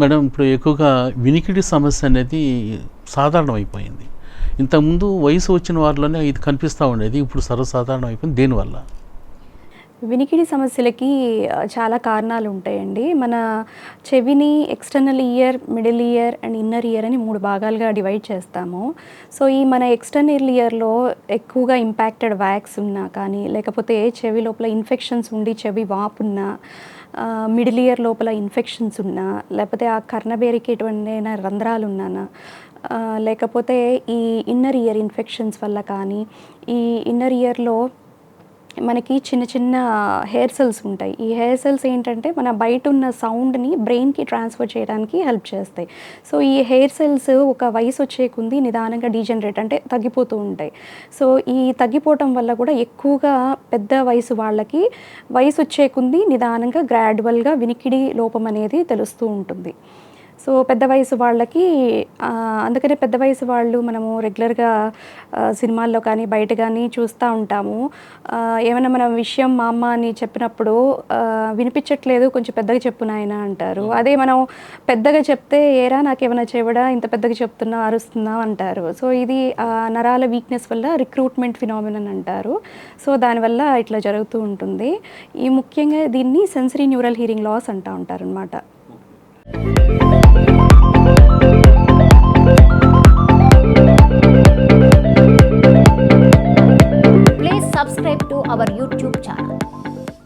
Madam ఇప్పుడు ఎక్కువగా వినికిడి సమస్య అనేది సాధారణమైపోయింది. ఇంతకుముందు వయసు వచ్చిన వారిలోనే ఇది కనిపిస్తూ ఉండేది ఇప్పుడు సర్వసాధారణం అయిపోయింది దేనివల్ల? వినికిడి సమస్యలకి చాలా కారణాలు ఉంటాయండి. మన చెవిని external ear middle ear and inner ear అని మూడు భాగాలుగా డివైడ్ చేస్తాము. సో ఈ మన ఎక్స్టర్నల్ ఇయర్లో ఎక్కువగా ఇంపాక్టెడ్ వ్యాక్స్ ఉన్నా కానీ లేకపోతే చెవి లోపల ఇన్ఫెక్షన్స్ ఉండి చెవి వాపు ఉన్నా మిడిల్ ఇయర్ లోపల ఇన్ఫెక్షన్స్ ఉన్నా లేకపోతే ఆ కర్ణబేరికి ఎటువంటి రంధ్రాలు ఉన్నానా లేకపోతే ఈ ఇన్నర్ ఇయర్ ఇన్ఫెక్షన్స్ వల్ల కానీ ఈ ఇన్నర్ ఇయర్లో మనకి చిన్న చిన్న హెయిర్ సెల్స్ ఉంటాయి. ఈ హెయిర్ సెల్స్ ఏంటంటే మన బయట ఉన్న సౌండ్ని బ్రెయిన్కి ట్రాన్స్ఫర్ చేయడానికి హెల్ప్ చేస్తాయి. సో ఈ హెయిర్ సెల్స్ ఒక వయసు వచ్చే కొంది నిదానంగా డీజనరేట్ అంటే తగ్గిపోతూ ఉంటాయి. సో ఈ తగ్గిపోవటం వల్ల కూడా ఎక్కువగా పెద్ద వయసు వాళ్ళకి వయసు వచ్చే కొంది నిదానంగా గ్రాడ్యువల్గా వినికిడి లోపం అనేది తెలుస్తూ ఉంటుంది. సో పెద్ద వయసు వాళ్ళకి అందుకనే పెద్ద వయసు వాళ్ళు మనము రెగ్యులర్గా సినిమాల్లో కానీ బయట కానీ చూస్తూ ఉంటాము. ఏమైనా మనం విషయం మా అమ్మ అని చెప్పినప్పుడు వినిపించట్లేదు కొంచెం పెద్దగా చెప్పు నాయన అంటారు. అదే మనం పెద్దగా చెప్తే ఏరా నాకేమైనా చెవిడా ఇంత పెద్దగా చెప్తున్నా అరుస్తున్నా అంటారు. సో ఇది నరాల వీక్నెస్ వల్ల రిక్రూట్మెంట్ ఫినామినన్ అంటారు. సో దానివల్ల ఇట్లా జరుగుతూ ఉంటుంది. ఈ ముఖ్యంగా దీన్ని సెన్సరీ న్యూరల్ హీరింగ్ లాస్ అంటూ Please subscribe to our YouTube channel.